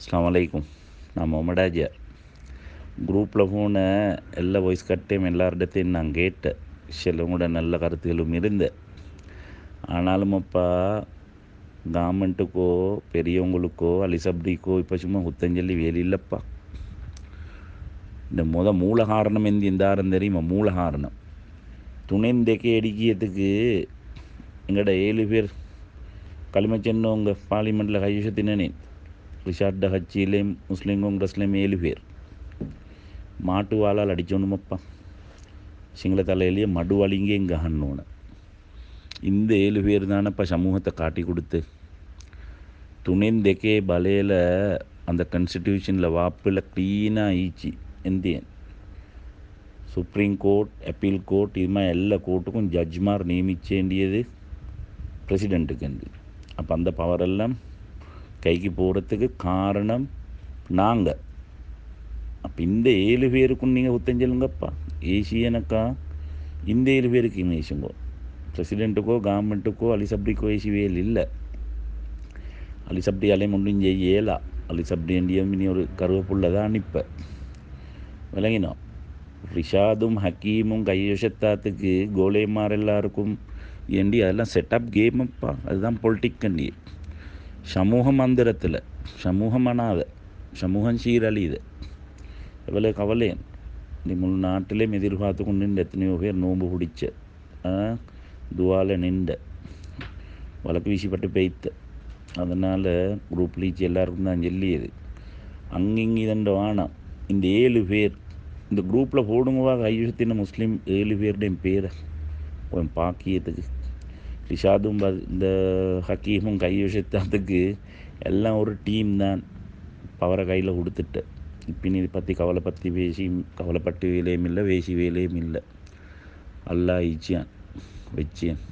அஸ்லாம் வலைக்கும் நான் முகமது குரூப்பில் போன எல்லா வாய்ஸ் கட்டையும் எல்லாரிடத்தையும் நான் கேட்டேன். சிலவங்களோட நல்ல கருத்துகளும் இருந்தேன். ஆனாலும் அப்பா கவர்மெண்ட்டுக்கோ பெரியவங்களுக்கோ அலிசப்டிக்கோ இப்போ சும்மா குத்தஞ்சொல்லி வேலை இல்லைப்பா. இந்த முத மூல காரணம் எந்த எந்தாரம் தெரியுமா? மூல காரணம் துணைந்தெக்கே அடிக்கிறதுக்கு எங்கட ஏழு பேர் களிம உங்கள் பார்லிமெண்ட்டில் கையெழுத்தினேன் ரிஷாட் ஹச்சிலேயும் முஸ்லீம் காங்கிரஸ்லேயும் ஏழு பேர் மாட்டு வாளால் அடிச்சோணுமப்பா சிங்கள தலையிலேயே மடு வலிங்க இங்கே ஹன்னோன்னு இந்த ஏழு பேர் தானப்பா சமூகத்தை காட்டி கொடுத்து துணிந்தெக்கே பலையில் அந்த கன்ஸ்டிடியூஷனில் வாப்பில் க்ளீனாக ஈச்சி எந்தேன் சுப்ரீம் கோர்ட் அப்பீல் கோர்ட் இது மாதிரி எல்லா கோர்ட்டுக்கும் ஜட்ஜ்மார் நியமிச்சேண்டியது பிரசிடெண்ட்டுக்கு அப்போ அந்த பவரெல்லாம் கைக்கு போகிறதுக்கு காரணம் நாங்கள் அப்போ இந்த ஏழு பேருக்கும் நீங்கள் உத்தஞ்சலுங்கப்பா ஏசியனக்கா இந்த ஏழு பேருக்கு இங்கே ஏசுங்கோ பிரசிடெண்ட்டுக்கோ கவர்மெண்ட்டுக்கோ அலிசப்டிக்கோ ஏசி இல்லை. அலிசப்டி அலை முண்டும் செய்யலா அலிசப்டி எண்டியும் இனி ஒரு கருவேப்புள்ள தான் அனுப்ப விளங்கினோம். ரிஷாதும் ஹக்கீமும் கையொஷத்தாத்துக்கு கோலேமார் எல்லாருக்கும் ஏண்டி அதெல்லாம் செட்டப் கேமப்பா அதுதான் பொலிட்டிக்கண்டி சமூக மந்திரத்தில் சமூகம் அனாத சமூகம் சீரழியுது எவ்வளோ கவலை முழு நாட்டிலே எதிர்பார்த்து கொண்டு நின்று எத்தனையோ பேர் நோன்பு பிடிச்ச துவால நின்ற வழக்கு வீசிப்பட்டு பெய்த்த. அதனால் குரூப் லீச்சு எல்லாருக்கும் தான் சொல்லியது. அங்கிங்க இதண்ட வானம் இந்த ஏழு பேர் இந்த குரூப்பில் போடுங்கவா கையெழுத்தின முஸ்லீம் ஏழு பேருடைய பேரை. கொஞ்சம் பாக்கியத்துக்கு ரிஷாதும் இந்த ஹக்கீமும் கையெழுத்தாத்துக்கு எல்லாம் ஒரு டீம் தான். பவரை கையில் கொடுத்துட்டு. இப்பின் இதை பற்றி கவலை பற்றி பேசி கவலைப்பட்டு வேலையும் இல்லை பேசி வேலையும் இல்லை. அல்லா இச்சியான் வச்சியான்.